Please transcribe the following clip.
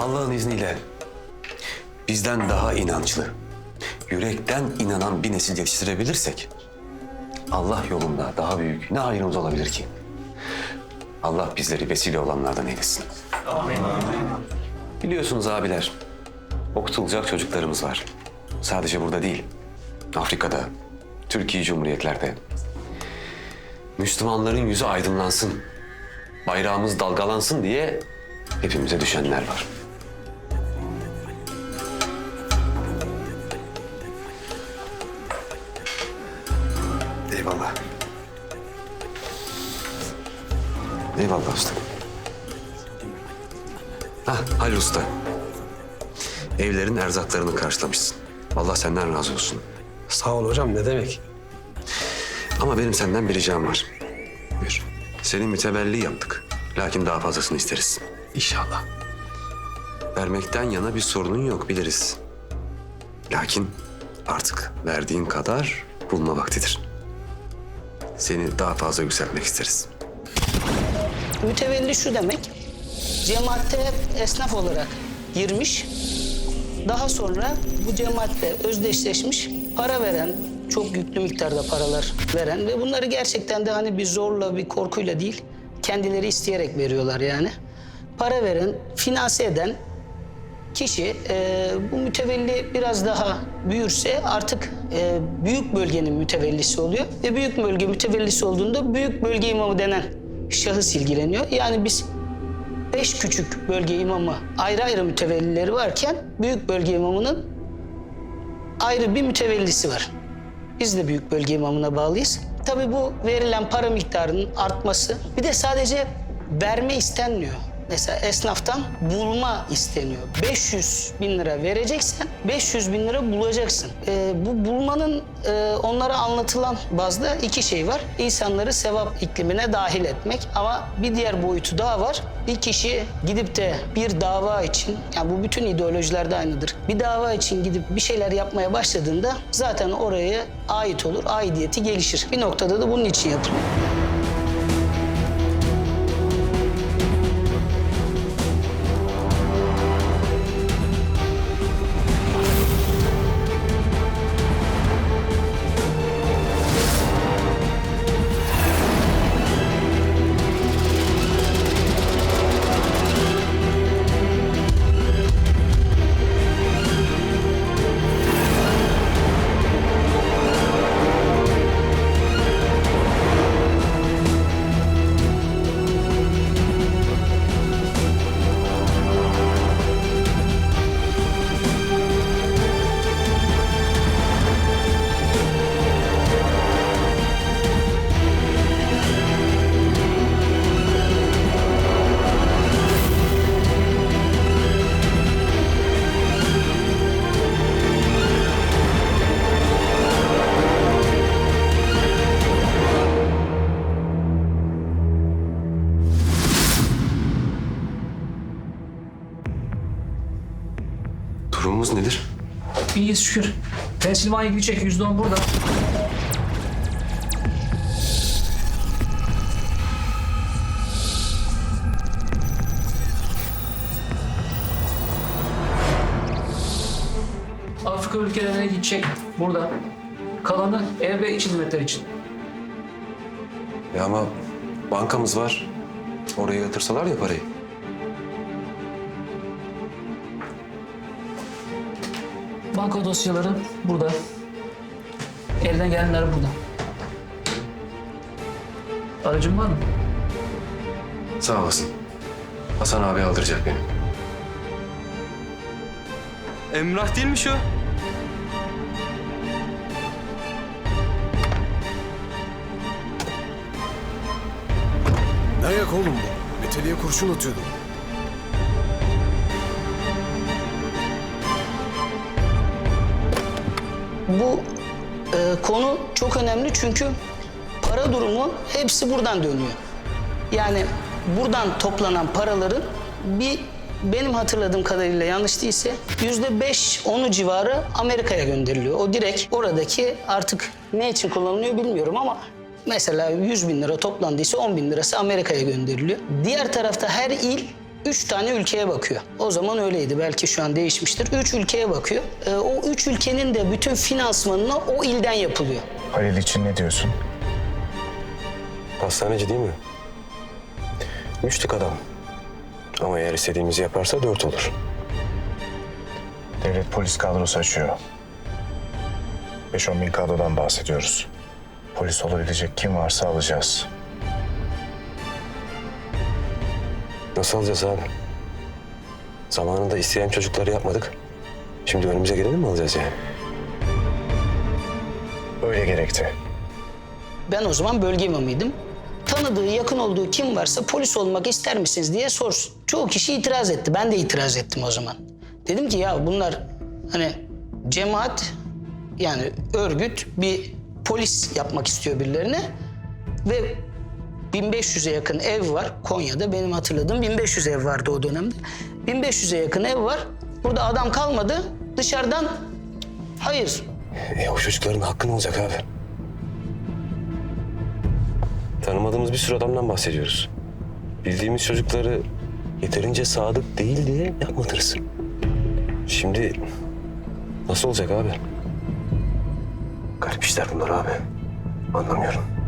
Allah'ın izniyle bizden daha inançlı, yürekten inanan bir nesil yetiştirebilirsek Allah yolunda daha büyük ne hayrımız olabilir ki? Allah bizleri vesile olanlardan eylesin. Biliyorsunuz abiler, okutulacak çocuklarımız var. Sadece burada değil, Afrika'da, Türkiye Cumhuriyetlerde. Müslümanların yüzü aydınlansın, bayrağımız dalgalansın diye hepimize düşenler var. Eyvallah. Eyvallah usta. Hah Halil Usta. Evlerin erzaklarını karşılamışsın. Allah senden razı olsun. Sağ ol hocam ne demek? Ama benim senden bir ricam var. Buyur. Seni mütevelli yaptık. Lakin daha fazlasını isteriz. İnşallah. Vermekten yana bir sorunun yok biliriz. Lakin artık verdiğin kadar bulma vaktidir. Seni daha fazla yükseltmek isteriz. Mütevelli şu demek, cemaatte esnaf olarak girmiş, daha sonra bu cemaatle özdeşleşmiş, para veren, çok yüklü miktarda paralar veren ve bunları gerçekten de hani bir zorla, bir korkuyla değil, kendileri isteyerek veriyorlar yani. Para veren, finanse eden kişi e, bu mütevelli biraz daha büyürse artık e, büyük bölgenin mütevellisi oluyor. Ve büyük bölge mütevellisi olduğunda büyük bölge imamı denen şahıs ilgileniyor. Yani biz beş küçük bölge imamı ayrı ayrı mütevellileri varken büyük bölge imamının ayrı bir mütevellisi var. Biz de büyük bölge imamına bağlıyız. Tabii bu verilen para miktarının artması bir de sadece verme istenmiyor. Mesela esnaftan bulma isteniyor. 500 bin lira vereceksen 500 bin lira bulacaksın. Ee, bu bulmanın e, onlara anlatılan bazda iki şey var. İnsanları sevap iklimine dahil etmek ama bir diğer boyutu daha var. Bir kişi gidip de bir dava için, yani bu bütün ideolojilerde aynıdır. Bir dava için gidip bir şeyler yapmaya başladığında zaten oraya ait olur, aidiyeti gelişir. Bir noktada da bunun için yapılıyor. Durumumuz nedir? İyiyiz şükür. Pensilvanya gibi çek %10 burada. Afrika ülkelerine gidecek burada. Kalanı ev ve iç hizmetler için. Ya ama bankamız var. Oraya yatırsalar ya parayı. Banka dosyaları burada. Elden gelenler burada. Aracın var mı? Sağ olasın. Hasan abi aldıracak beni. Emrah değil mi şu? Ne ayak oğlum bu? Meteliğe kurşun atıyordum. Bu e, konu çok önemli çünkü para durumu hepsi buradan dönüyor. Yani buradan toplanan paraların bir benim hatırladığım kadarıyla yanlış değilse yüzde beş onu civarı Amerika'ya gönderiliyor. O direkt oradaki artık ne için kullanılıyor bilmiyorum ama mesela 100 bin lira toplandıysa 10 bin lirası Amerika'ya gönderiliyor. Diğer tarafta her il üç tane ülkeye bakıyor. O zaman öyleydi. Belki şu an değişmiştir. Üç ülkeye bakıyor. Ee, o üç ülkenin de bütün finansmanına o ilden yapılıyor. Halil için ne diyorsun? Hastaneci değil mi? Müştik adam. Ama eğer istediğimizi yaparsa dört olur. Devlet polis kadrosu açıyor. 5-10 bin kadrodan bahsediyoruz. Polis olabilecek kim varsa alacağız. Nasıl alacağız abi? Zamanında isteyen çocukları yapmadık. Şimdi önümüze geleni mi alacağız yani? Öyle gerekti. Ben o zaman bölge imamıydım. Tanıdığı, yakın olduğu kim varsa polis olmak ister misiniz diye sorsun. Çoğu kişi itiraz etti. Ben de itiraz ettim o zaman. Dedim ki ya bunlar hani cemaat yani örgüt bir polis yapmak istiyor birilerine ve 1500'e yakın ev var Konya'da benim hatırladığım 1500 ev vardı o dönemde. 1500'e yakın ev var. Burada adam kalmadı. Dışarıdan hayır E o çocukların hakkı ne olacak abi? Tanımadığımız bir sürü adamdan bahsediyoruz. Bildiğimiz çocukları yeterince sadık değil diye yapmadınız. Şimdi nasıl olacak abi? Garip işler bunlar abi. Anlamıyorum.